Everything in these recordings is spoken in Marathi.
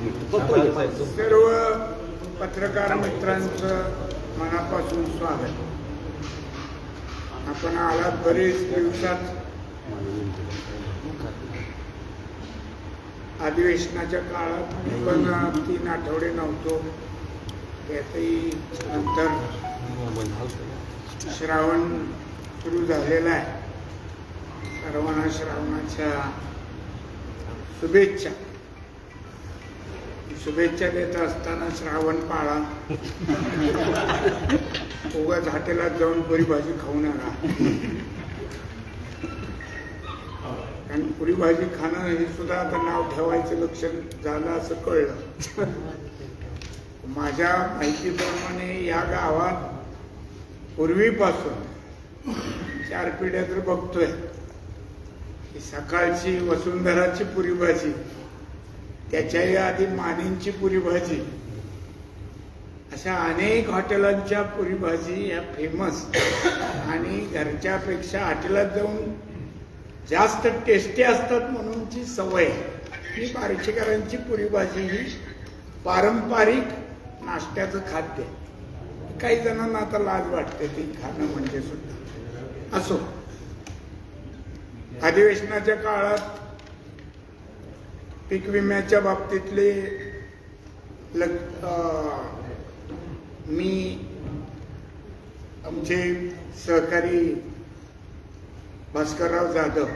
सर्व पत्रकार मित्रांचं मनापासून स्वागत. आपण आलात बरेच दिवसात. अधिवेशनाच्या काळात पण तीन आठवडे नव्हतो. त्यातही नंतर श्रावण सुरू झालेला आहे. सर्वांना श्रावणाच्या शुभेच्छा. शुभेच्छा देत असताना श्रावण पाळा. उगाच हॉटेलात जाऊन पुरी भाजी खाऊ नका कारण पुरी भाजी खाणं हे सुद्धा आता नाव ठेवायचं लक्षण झालं असं कळलं. माझ्या माहितीप्रमाणे या गावात पूर्वीपासून चार पिढ्या तर बघतोय. की सकाळची वसुंधराची पुरी भाजी त्याच्याही आधी मानेंची पुरी भाजी अशा अनेक हॉटेलांच्या पुरी भाजी या फेमस आणि घरच्यापेक्षा हॉटेलात जाऊन जास्त टेस्टी असतात म्हणूनची सवय. ही बार्शीकरांची पुरी भाजी ही पारंपरिक नाश्त्याचं खाद्य. काही जणांना आता लाज वाटते ती खाणं म्हणजे सुद्धा. असो. अधिवेशनाच्या काळात पीक विम्याच्या बाबतीतले लग मी आमचे सहकारी भास्करराव जाधव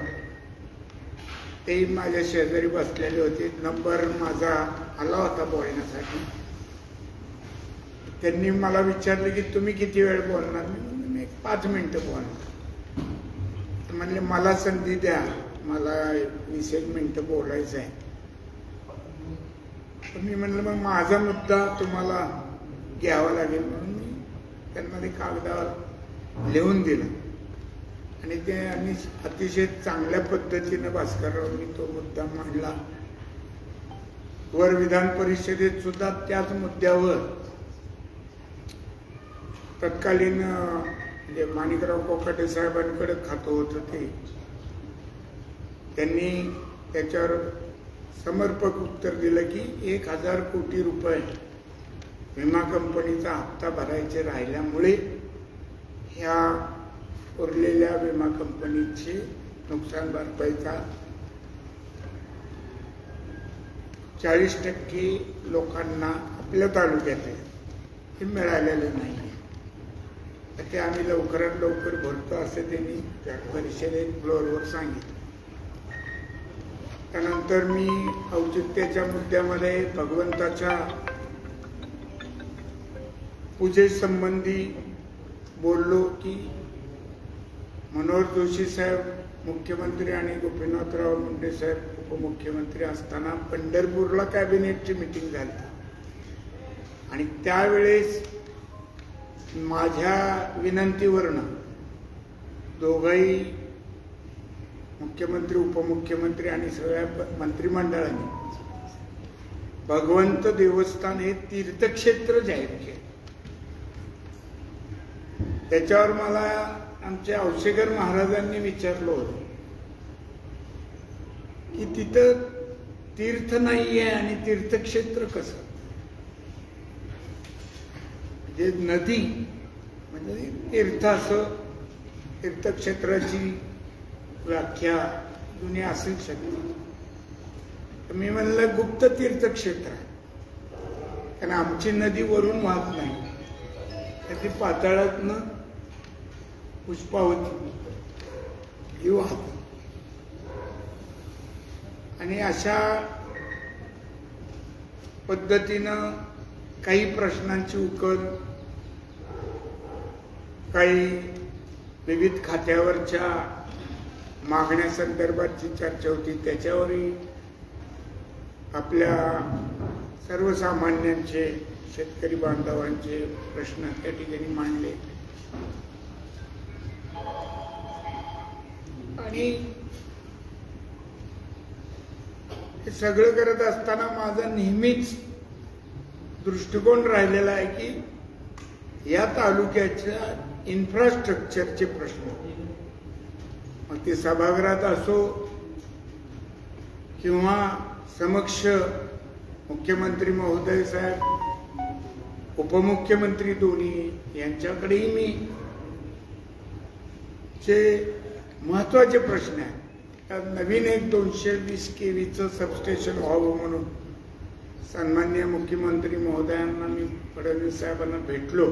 ते माझ्या शेजारी बसलेले होते. नंबर माझा आला होता बोलण्यासाठी. त्यांनी मला विचारलं की तुम्ही किती वेळ बोलणार? मी एक पाच मिनटं बोलणार. म्हणले मला संधी द्या. मला वीस एक मिनटं बोलायचं आहे. तर मी म्हणलं मग माझा मुद्दा तुम्हाला घ्यावा लागेल. म्हणून मी त्यांना ते कागदावर लिहून दिलं. आणि ते आणि अतिशय चांगल्या पद्धतीनं भास्कररावनी तो मुद्दा मांडला. वर विधान परिषदेत सुद्धा त्याच मुद्द्यावर तत्कालीन म्हणजे माणिकराव कोकाटे साहेबांकडे खातं होतं ते. त्यांनी त्याच्यावर समर्पक उत्तर दिलं की एक हजार कोटी रुपये विमा कंपनीचा हप्ता भरायचे राहिल्यामुळे ह्या उरलेल्या विमा कंपनीची नुकसान भरपाईचा चाळीस टक्के लोकांना आपल्या तालुक्यात हे मिळालेलं नाही तर ते आम्ही लवकरात लवकर भरतो असं त्यांनी त्या परिषदेत फ्लोअरवर सांगितलं. त्यानंतर मी औचित्याच्या मुद्द्यामध्ये भगवंताच्या पूजेसंबंधी बोललो की मनोहर जोशी साहेब मुख्यमंत्री आणि गोपीनाथराव मुंडे साहेब उपमुख्यमंत्री असताना पंढरपूरला कॅबिनेटची मिटिंग झाली. आणि त्यावेळेस माझ्या विनंतीवरनं दोघंही मुख्यमंत्री उपमुख्यमंत्री आणि सगळ्या मंत्रिमंडळाने. भगवंत देवस्थान हे तीर्थक्षेत्र जाहीर केलं. त्याच्यावर मला आमचे औषेकर महाराजांनी विचारलं होतं की तिथं तीर्थ नाहीये आणि तीर्थक्षेत्र कसं? म्हणजे नदी म्हणजे तीर्थ असं तीर्थक्षेत्राची व्याख्या जुनी असूच शकते. मी म्हणलं गुप्त तीर्थक्षेत्र आहे. कारण आमची नदी वरून वाहत नाही. तर ती पाताळातनं पुष्पावती ही वाहत. आणि अशा पद्धतीनं काही प्रश्नांची उकल काही विविध खात्यावरच्या मागण्यासंदर्भातची चर्चा होती. त्याच्यावरही आपल्या सर्वसामान्यांचे शेतकरी बांधवांचे प्रश्न त्या ठिकाणी मांडले. आणि हे सगळं करत असताना माझा नेहमीच दृष्टिकोन राहिलेला आहे की या तालुक्याच्या इन्फ्रास्ट्रक्चरचे प्रश्न. मग ते सभागृहात असो किंवा समक्ष मुख्यमंत्री महोदय साहेब उपमुख्यमंत्री दोन्ही यांच्याकडेही मी जे महत्त्वाचे प्रश्न आहेत नवीन एक दोनशे वीस केवीचं सबस्टेशन व्हावं म्हणून सन्मान्य मुख्यमंत्री महोदयांना मी फडणवीस साहेबांना भेटलो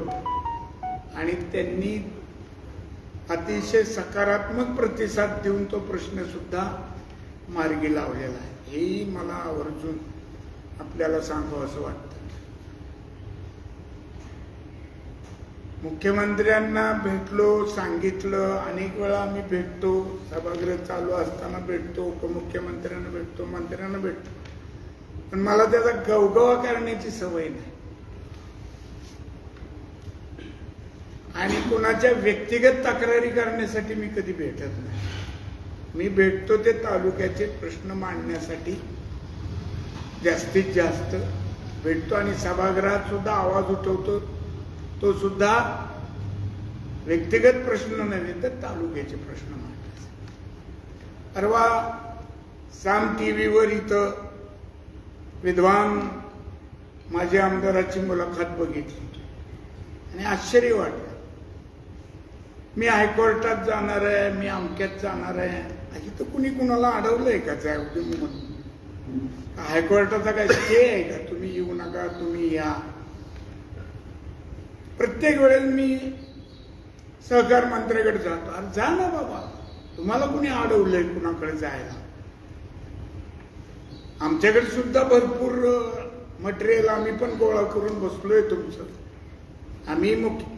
आणि त्यांनी अतिशय सकारात्मक प्रतिसाद देऊन तो प्रश्न सुद्धा मार्गी लावलेला आहे. हेही मला आवर्जून आपल्याला सांगावं असं वाटतं. मुख्यमंत्र्यांना भेटलो सांगितलं अनेक वेळा आम्ही भेटतो सभागृह चालू असताना भेटतो उपमुख्यमंत्र्यांना भेटतो मंत्र्यांना भेटतो. पण मला त्याचा गवगवा करण्याची सवय नाही. आणि कोणाच्या व्यक्तिगत तक्रारी करण्यासाठी मी कधी भेटत नाही. मी भेटतो ते तालुक्याचे प्रश्न मांडण्यासाठी जास्तीत जास्त भेटतो आणि सभागृहात सुद्धा आवाज उठवतो. तो सुद्धा व्यक्तिगत प्रश्न नव्हे तर तालुक्याचे प्रश्न मांडायचे परवा साम टी व्हीवर इथं विद्वान माझ्या आमदाराची मुलाखत बघितली. आणि आश्चर्य वाटलं. मी हायकोर्टात जाणार आहे मी अमक्यात जाणार आहे. इथं कुणी कुणाला अडवलंय का त्या म्हणून हायकोर्टाचा काय स्टे आहे का? तुम्ही येऊ नका तुम्ही या. प्रत्येक वेळेस मी सहकार मंत्र्याकडे जातो. अरे जा ना बाबा. तुम्हाला कुणी अडवलंय कुणाकडे जायला? आमच्याकडे सुद्धा भरपूर मटेरियल आम्ही पण गोळा करून बसलोय तुमचं. आम्ही मुख्य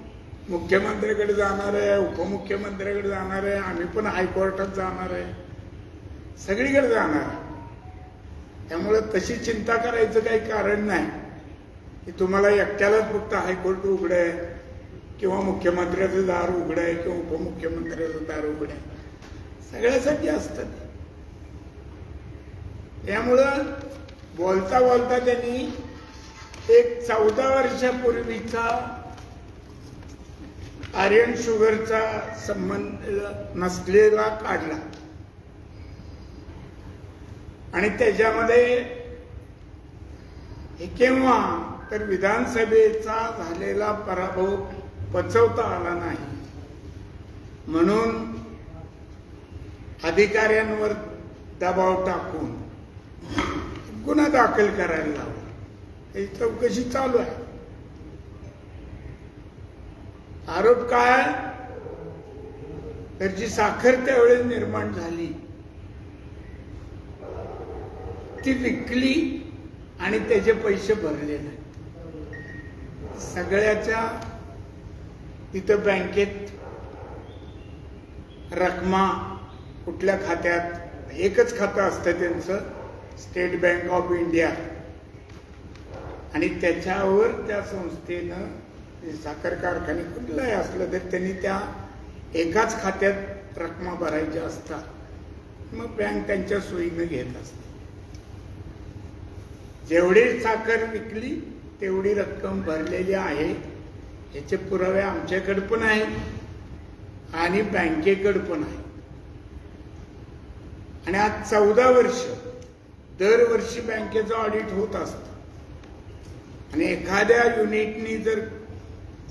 मुख्यमंत्र्याकडे जाणार आहे उपमुख्यमंत्र्याकडे जाणार आहे आम्ही पण हायकोर्टात जाणार आहे. सगळीकडे जाणार त्यामुळे तशी चिंता करायचं काही कारण नाही. की तुम्हाला एकट्यालाच फक्त हायकोर्ट उघड आहे किंवा मुख्यमंत्र्याचं दार उघडं आहे किंवा उपमुख्यमंत्र्याचं दार उघड आहे. सगळ्यासाठी असतात त्यामुळं बोलता बोलता त्यांनी एक चौदा वर्षापूर्वीचा आर्यन शुगरचा संबंध नसलेला काढला. आणि त्याच्यामध्ये हे केव्हा तर विधानसभेचा झालेला पराभव पचवता आला नाही. म्हणून अधिकाऱ्यांवर दबाव टाकून गुन्हा दाखल करायला लावला ही चौकशी चालू आहे. आरोप काय तर जी साखर त्यावेळी निर्माण झाली ती विकली आणि त्याचे पैसे भरले नाही. सगळ्याच्या तिथं बँकेत रकमा कुठल्या खात्यात एकच खातं असतं त्यांचं स्टेट बँक ऑफ इंडिया. आणि त्याच्यावर त्या संस्थेनं साखर कारखाने कुठलाही असलं तर त्यांनी त्या एकाच खात्यात रकमा भरायच्या असतात. मग बँक त्यांच्या सोयीनं घेत असते. जेवढी साखर विकली तेवढी रक्कम भरलेली आहे. याचे पुरावे आमच्याकडे पण आहेत आणि बँकेकडे पण आहे आणि आज चौदा वर्ष दरवर्षी बँकेचं ऑडिट होत असतं. आणि एखाद्या युनिटनी जर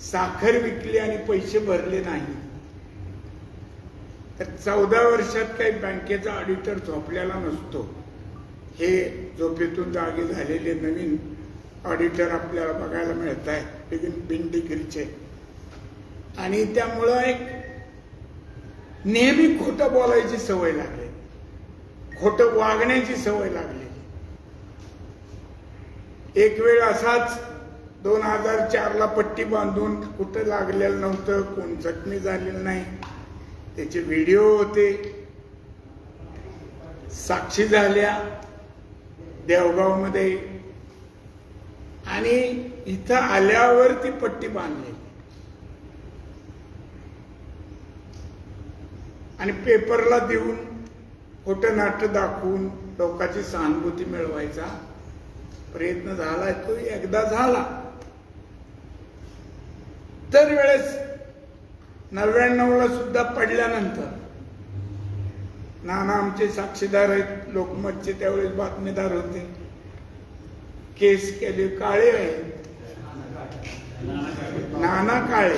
साखर विकली आणि पैसे भरले नाही. तर चौदा वर्षात काही बँकेचा ऑडिटर झोपलेला नसतो. हे झोपेतून जागे झालेले नवीन ऑडिटर आपल्याला बघायला मिळत आहे बिन आणि त्यामुळं एक नेहमी खोटं बोलायची सवय लागली. खोटं वागण्याची सवय लागली. एक वेळ असाच दोन हजार चारला पट्टी बांधून कुठं लागलेलं नव्हतं कोण जखमी झालेलं नाही. त्याचे व्हिडिओ होते. साक्षी झाल्या देवगावमध्ये. आणि इथं आल्यावर ती पट्टी बांधली. आणि पेपरला देऊन खोटं दाखवून लोकांची सहानुभूती मिळवायचा प्रयत्न झाला. तो एकदा झाला. दरवेळेस नव्याण्णवला सुद्धा पडल्यानंतर नाना आमचे साक्षीदार आहेत लोकमतचे त्यावेळेस बातमीदार होते. केस केले काळे आहेत नाना काळे.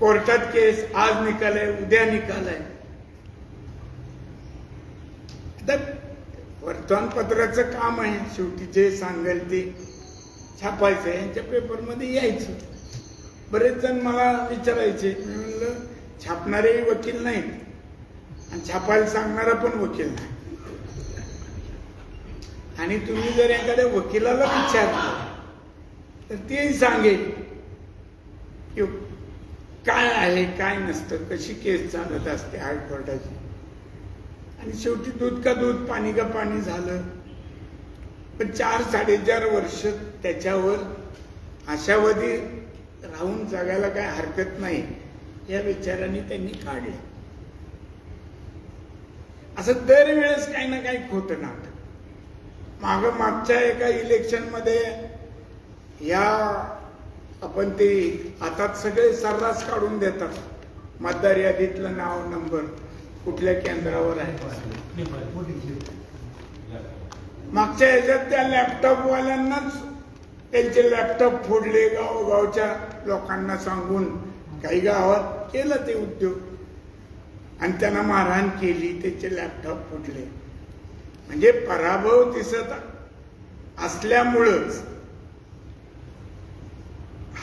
कोर्टात केस आज निकाल आहे उद्या निकाल आहे. आता वर्तमानपत्राचं काम आहे शेवटी जे सांगेल ते छापायचं यांच्या पेपरमध्ये यायचं. बरेच जण मला विचारायचे मी म्हणलं छापणारे वकील नाहीत. आणि छापायला सांगणारा पण वकील नाही. आणि तुम्ही जर एखाद्या वकिलाला विचारलं तर तेही सांगेल की काय आहे काय नसतं कशी केस चालत असते हायकोर्टाची. आणि शेवटी दूध का दूध पाणी का पाणी झालं. पण चार साडेचार वर्ष त्याच्यावर आशावादी राहून जगायला काय हरकत नाही या विचाराने त्यांनी काढले. असं दरवेळेस काही ना काही खोत नाटक. माग मागच्या एका इलेक्शनमध्ये या आपण ते आता सगळे सर्रास काढून देतात. मतदार यादीतलं नाव नंबर कुठल्या केंद्रावर आहे? मागच्या ह्याच्यात त्या लॅपटॉपवाल्यांनाच त्यांचे लॅपटॉप फोडले गावोगावच्या लोकांना सांगून काही गावात केलं ते उद्योग. आणि त्यांना मारहाण केली त्याचे लॅपटॉप फुटले म्हणजे पराभव दिसत असल्यामुळंच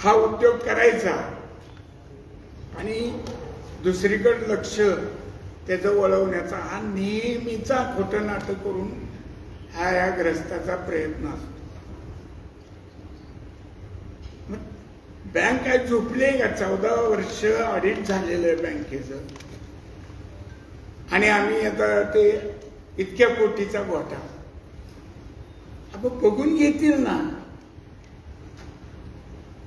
हा उद्योग करायचा. आणि दुसरीकडे लक्ष त्याचं वळवण्याचा हा नेहमीचा खोटं नाटक करून हा या ग्रस्ताचा प्रयत्न असतो. बँक काय झोपली का? चौदा वर्ष ऑडिट झालेलं आहे बँकेचं. आणि आम्ही आता ते इतक्या कोटीचा गोठा आपण बघून घेतील ना.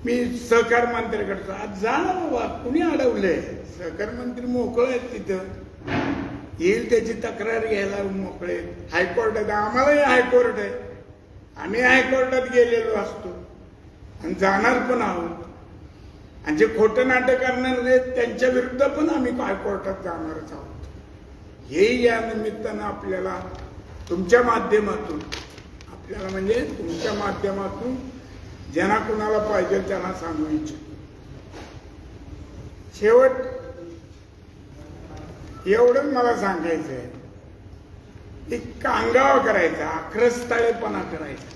मी सहकार मंत्र्याकडचा आज जा ना बाबा कुणी अडवलंय? सहकार मंत्री मोकळ आहेत तिथं. येईल त्याची तक्रार घ्यायला मोकळे. हायकोर्टात आम्हालाही हायकोर्ट आहे. आम्ही हायकोर्टात गेलेलो असतो. आणि जाणार पण आहोत. आणि जे खोटं नाटक करणार आहेत त्यांच्या विरुद्ध पण आम्ही हायकोर्टात जाणारच आहोत. हेही या निमित्तानं आपल्याला तुमच्या माध्यमातून आपल्याला म्हणजे तुमच्या माध्यमातून ज्यांना कुणाला पाहिजे त्यांना सांगू इच्छितो. शेवट एवढंच मला सांगायचं आहे की कांगावा करायचा आक्रस्ताळेपणा करायचा.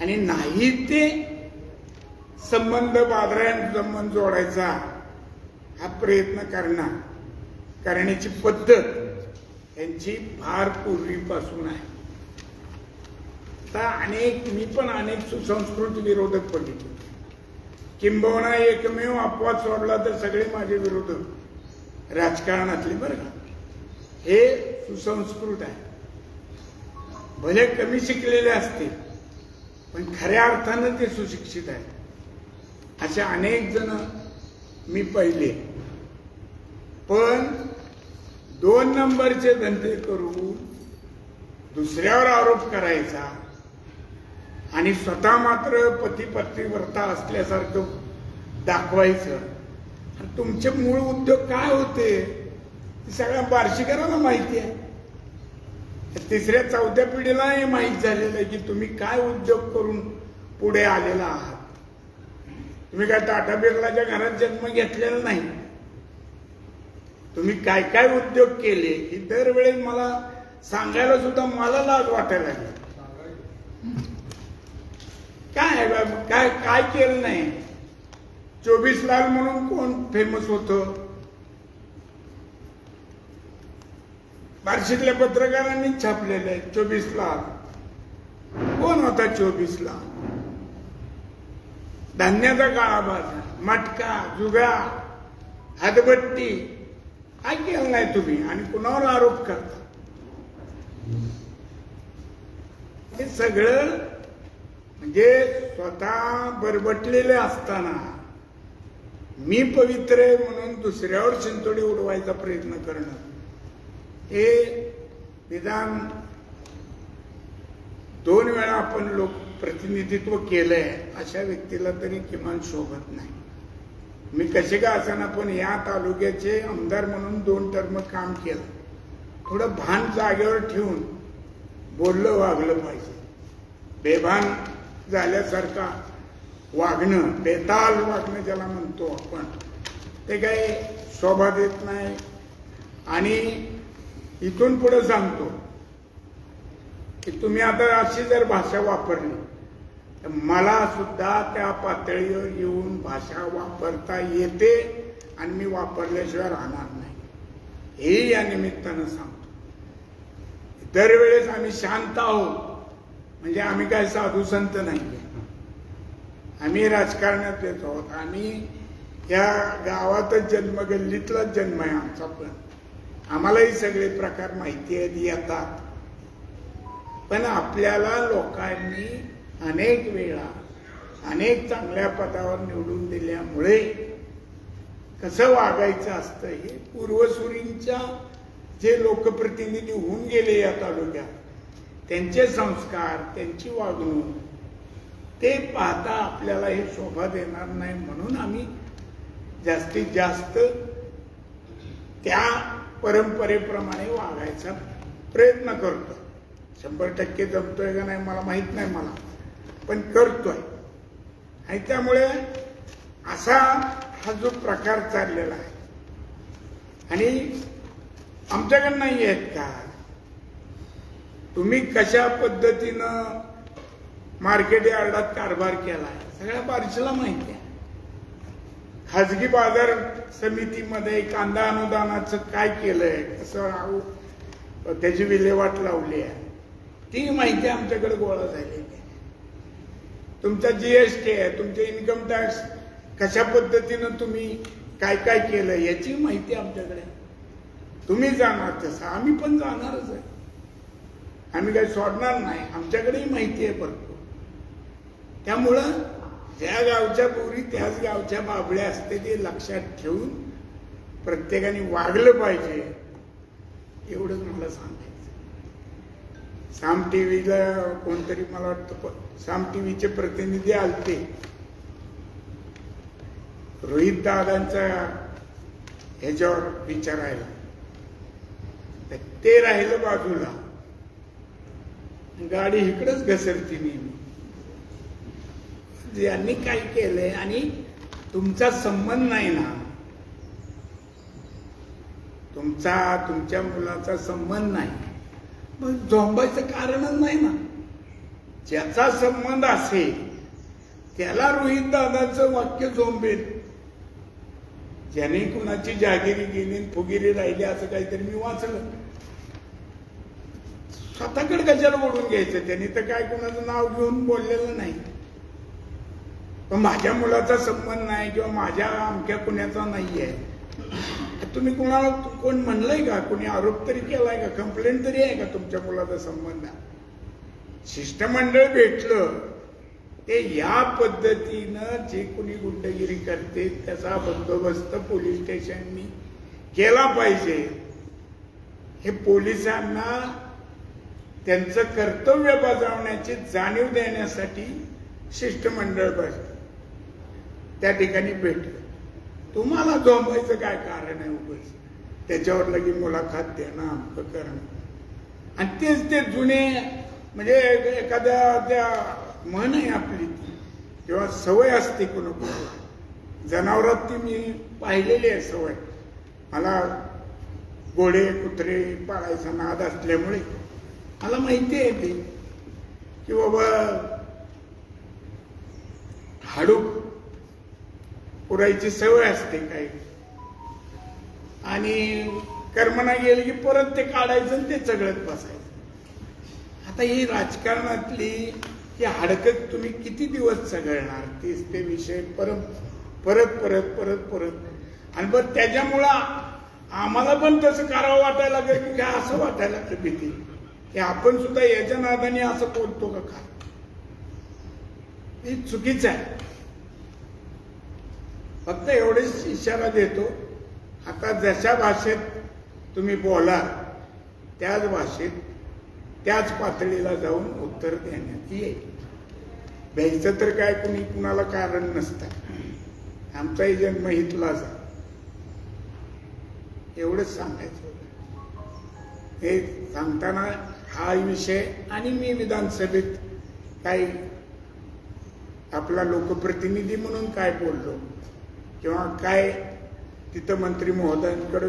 आणि नाही ते संबंध बादरायण संबंध जोडायचा हा प्रयत्न करणार. करण्याची पद्धत यांची फार पूर्वीपासून आहे. आता अनेक मी पण अनेक सुसंस्कृत विरोधक बघितले. किंबहुना एकमेव अपवाद सोडला तर सगळे माझे विरोधक. राजकारणातले बरं का. हे सुसंस्कृत आहे. भले कमी शिकलेले असतील पण खऱ्या अर्थानं ते सुशिक्षित आहेत. असे अनेक जण मी पाहिले. पण दोन नंबरचे धंदे करून दुसऱ्यावर आरोप करायचा आणि स्वतः मात्र पती पत्नी व्रता असल्यासारखं दाखवायचं. आणि तुमचे मूळ उद्योग काय होते ते सगळ्या बार्शीकरांना माहिती आहे. तिसऱ्या चौथ्या पिढीला हे माहीत झालेलं आहे की तुम्ही काय उद्योग करून पुढे आलेला आहात. तुम्ही काय टाटा बिर्लाच्या घरात जन्म घेतलेला नाही. तुम्ही काय काय उद्योग केले ही दरवेळेस मला सांगायला सुद्धा मला लाज वाटायला लागली. काय आहे काय काय केलं नाही? चोवीस लाल म्हणून कोण फेमस होत? बार्शीतल्या पत्रकारांनी छापलेलं आहे चोवीस लाल. कोण होता चोवीस लाल? धान्याचा काळा बाजार मटका जुगा हातबट्टी काय केलं नाही तुम्ही? आणि कुणावर आरोप करता? हे सगळं म्हणजे स्वतः बरबटलेले असताना मी पवित्र आहे म्हणून दुसऱ्यावर चिंतोडी उडवायचा प्रयत्न करणं हे विधान दोन वेळा आपण लोक प्रतिनिधित्व केलंय अशा व्यक्तीला तरी किमान शोभत नाही. मी कसे का असताना पण या तालुक्याचे आमदार म्हणून दोन टर्म काम केलं. थोडं भान जागेवर ठेवून बोललं वागलं पाहिजे. बेभान झाल्यासारखा वागणं बेताल वागणं ज्याला म्हणतो आपण ते काही शोभा देत नाही. आणि इथून पुढे सांगतो की तुम्ही आता अशी जर भाषा वापरली तर मला सुद्धा त्या पातळीवर येऊन भाषा वापरता येते आणि मी वापरल्याशिवाय राहणार नाही. हे या निमित्तानं सांगतो. दरवेळेस आम्ही शांत आहोत. म्हणजे आम्ही काय साधू संत नाही आम्ही राजकारणात येत आहोत. आम्ही या गावातच जन्म गल्लीतलाच जन्म आहे आमचा पण. आम्हालाही सगळे प्रकार माहिती आहेत येतात. पण आपल्याला लोकांनी अनेक वेळा अनेक चांगल्या पदावर निवडून दिल्यामुळे कसं वागायचं असतं हे पूर्वसुरींच्या जे लोकप्रतिनिधी होऊन गेले या तालुक्यात त्यांचे संस्कार त्यांची वागणूक ते पाहता आपल्याला हे शोभा देणार नाही म्हणून आम्ही जास्तीत जास्त त्या परंपरेप्रमाणे वागायचा प्रयत्न करतो. शंभर टक्के जमतोय का नाही मला माहीत नाही मला पण करतोय. आणि त्यामुळे असा हा जो प्रकार चाललेला आहे. आणि आमच्याकडे नाही आहेत का? तुम्ही कशा पद्धतीनं मार्केट यार्डात कारभार केलाय. सगळ्या बारशीला माहिती आहे. खाजगी बाजार समितीमध्ये कांदा अनुदानाचं काय केलंय कसं त्याची विल्हेवाट लावली आहे. ती माहिती आमच्याकडे गोळा झालेली आहे. तुमचा जीएसटी आहे तुमचे इन्कम टॅक्स कशा पद्धतीनं तुम्ही काय काय केलं याची माहिती आमच्याकडे. तुम्ही जाणार तसं. आम्ही पण जाणारच आहे. आम्ही काही सोडणार नाही. आमच्याकडेही माहिती आहे बरं त्यामुळं ज्या गावच्या पोरी त्याच गावच्या बाबड्या असते ते लक्षात ठेवून प्रत्येकाने वागलं पाहिजे एवढंच मला सांगायचं. साम टीव्हीला कोणतरी मला वाटतं साम साम टीव्हीचे प्रतिनिधी आलते. रोहित दादांचा ह्याच्यावर विचारायला तर ते राहिलं बाजूला. गाडी इकडंच घसरती नेहमी. यांनी काय केलंय आणि तुमचा संबंध नाही ना. तुमचा तुमच्या मुलाचा संबंध नाही. मग झोंबायचं कारणच नाही ना. ज्याचा संबंध असेल त्याला रोहित दादाचं वाक्य झोंबेल. ज्याने कुणाची जागिरी गेली फुगिरी राहिली असं काहीतरी मी वाचलं. स्वतःकडे कशाला ओढून घ्यायचं. त्यांनी तर काय कुणाचं नाव घेऊन बोललेलं नाही. पण माझ्या मुलाचा संबंध नाही किंवा माझ्या अमक्या कुणाचा नाही आहे तुम्ही कुणाला कोण म्हणलंय का? कोणी आरोप तरी केलाय का? कंप्लेंट तरी आहे का तुमच्या मुलाचा संबंध? आहे? शिष्टमंडळ भेटलं. ते या पद्धतीनं जे कोणी गुंडगिरी करते त्याचा बंदोबस्त पोलीस स्टेशननी केला पाहिजे. हे पोलिसांना त्यांचं कर्तव्य बजावण्याची जाणीव देण्यासाठी शिष्टमंडळ बसलं. त्या ठिकाणी भेटलं तुम्हाला जोंबायचं काय कारण आहे उगाच? त्याच्यावर लगी मुलाखत देणं अमकं करणं. आणि तेच ते जुने म्हणजे एखाद्या त्या म्हण आहे आपली ती किंवा सवय असते कुणा जनावरात ती मी पाहिलेली आहे सवय. मला घोडे कुत्रे पाळायचा नाद असल्यामुळे मला माहिती आहे ते की बाबा हाडूक पुरायची सवय असते काही. आणि कर्मना गेलं की परत ते काढायचं आणि ते चगळत बसायचं. आता ही राजकारणातली ही हाडकत तुम्ही किती दिवस चगळणार तेच ते विषय परत परत परत परत परत. आणि बरं त्याच्यामुळं आम्हाला पण तसं करावं वाटायला लागलं की काय असं वाटायला लागलं भीती. की आपण सुद्धा याच्या नादाने असं बोलतो का काय हे चुकीचं आहे. फक्त एवढेच इशारा देतो. आता जशा भाषेत तुम्ही बोला त्याच भाषेत त्याच पातळीला जाऊन उत्तर देण्यात येईल. भ्यायचं तर काय कुणी कुणाला कारण नसतं. आमचाही जन्म हितलाच एवढंच सांगायचं. हे सांगताना हा विषय आणि मी विधानसभेत काही आपला लोकप्रतिनिधी म्हणून काय बोललो किंवा काय तिथं मंत्री महोदयांकडे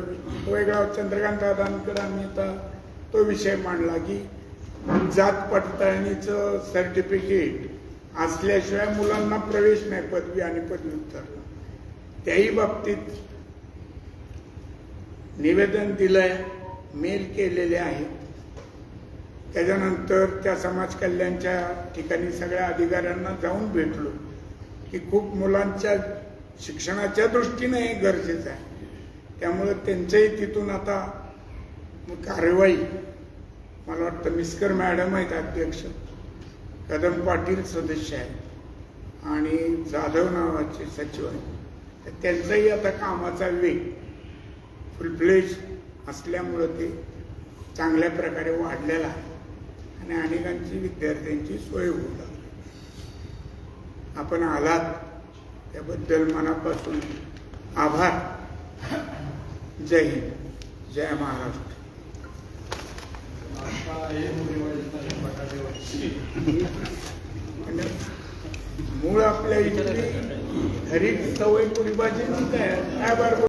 वेगळा चंद्रकांत दादांकडे आम्ही आता तो विषय मांडला की जात पडताळणीचं सर्टिफिकेट असल्याशिवाय मुलांना प्रवेश नाही पदवी आणि पदव्युत्तर. त्याही बाबतीत निवेदन दिलंय मेल केलेले आहेत. त्याच्यानंतर त्या समाज कल्याणच्या ठिकाणी सगळ्या अधिकाऱ्यांना जाऊन भेटलो की खूप मुलांच्या शिक्षणाच्या दृष्टीने हे गरजेचं आहे. त्यामुळं त्यांचंही तिथून आता कार्यवाही मला वाटतं मिस्कर मॅडम आहेत अध्यक्ष कदम पाटील सदस्य आहेत आणि जाधव नावाचे सचिव आहेत. तर त्यांचाही आता कामाचा वेग फुलफ्लेज असल्यामुळं ते चांगल्या प्रकारे वाढलेला आहे. आणि अनेकांची विद्यार्थ्यांची सोय होऊ लागली आपण आलात त्याबद्दल मनापासून आभार. जय हिंद. जय महाराष्ट्र. मूळ आपल्या इथे खरी सवय पुरी भाजी काय? काय बरोबर